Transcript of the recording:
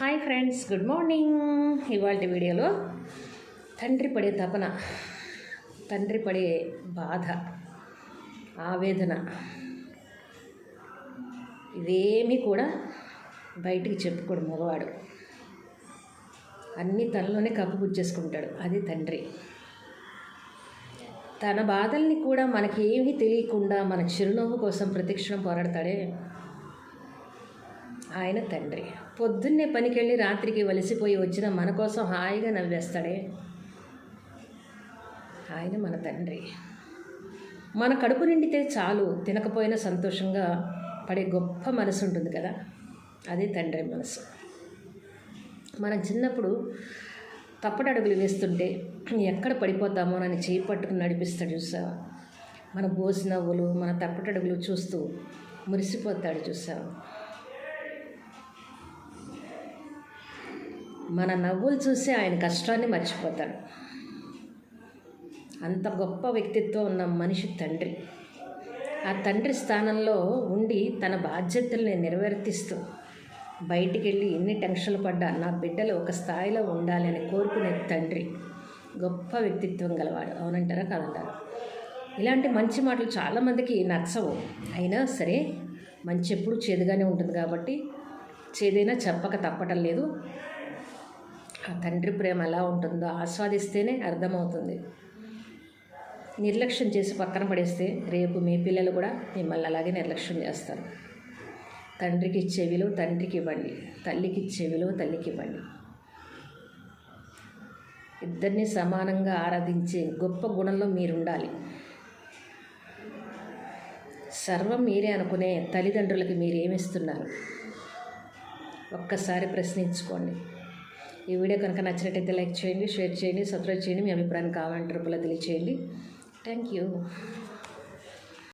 Hi friends good morning ఇవాళ వీడియోలో తండ్రి పడే తపన తండ్రి పడే బాధ ఆవేదన ఇవేమీ కూడా బయటికి చెప్పుకోడు మగవాడు. అన్నీ తనలోనే కప్పుపుచ్చేసుకుంటాడు అది తండ్రి. తన బాధల్ని కూడా మనకేమీ తెలియకుండా మన చిరునవ్వు కోసం ప్రతిక్షణం పోరాడతాడే ఆయన తండ్రి. పొద్దున్నే పనికెళ్ళి రాత్రికి వలసిపోయి వచ్చిన మన కోసం హాయిగా నవ్వేస్తాడే? ఆయన మన తండ్రి. మన కడుపు నిండితే చాలు తినకపోయినా సంతోషంగా పడే గొప్ప మనసు ఉంటుంది కదా? అది తండ్రి మనసు. మనం చిన్నప్పుడు తప్పటడుగులు వేస్తుంటే ఎక్కడ పడిపోతామోనని చేయి పట్టుకుని నడిపిస్తాడు చూసావా? మన భోజనవ్వులు మన తప్పటడుగులు చూస్తూ మురిసిపోతాడు చూసావా? మన నవ్వులు చూసి ఆయన కష్టాన్ని మర్చిపోతాడు. అంత గొప్ప వ్యక్తిత్వం ఉన్న మనిషి తండ్రి. ఆ తండ్రి స్థానంలో ఉండి తన బాధ్యతల్ని నెరవేర్తిస్తూ బయటికి వెళ్ళి ఎన్ని టెన్షన్లు పడ్డా నా బిడ్డలు ఒక స్థాయిలో ఉండాలి అని కోరుకునే తండ్రి. గొప్ప వ్యక్తిత్వం గలవాడు. అవునంటారా కాదంటారా? ఇలాంటి మంచి మాటలు చాలామందికి నచ్చవు. అయినా సరే మంచి ఎప్పుడు చేదుగానే ఉంటుంది కాబట్టి చేదైనా చెప్పక తప్పటం లేదు. తండ్రి ప్రేమ ఎలా ఉంటుందో ఆస్వాదిస్తేనే అర్థమవుతుంది. నిర్లక్ష్యం చేసి పక్కన పడేస్తే రేపు మీ పిల్లలు కూడా మిమ్మల్ని అలాగే నిర్లక్ష్యం చేస్తారు. తండ్రికి ఇచ్చే విలువ తండ్రికి ఇవ్వండి. తల్లికి ఇచ్చే విలువ తల్లికి ఇవ్వండి. ఇద్దరిని సమానంగా ఆరాధించే గొప్ప గుణంలో మీరు ఉండాలి సర్వం మీరే అనుకునే తల్లిదండ్రులకి మీరు ఏమిస్తున్నారు ఒక్కసారి ప్రశ్నించుకోండి. ఈ వీడియో కనుక నచ్చినట్టయితే లైక్ చేయండి షేర్ చేయండి సబ్స్క్రైబ్ చేయండి. మీ అభిప్రాయం కావాలంటే రూపంలో తెలియచేయండి. Thank you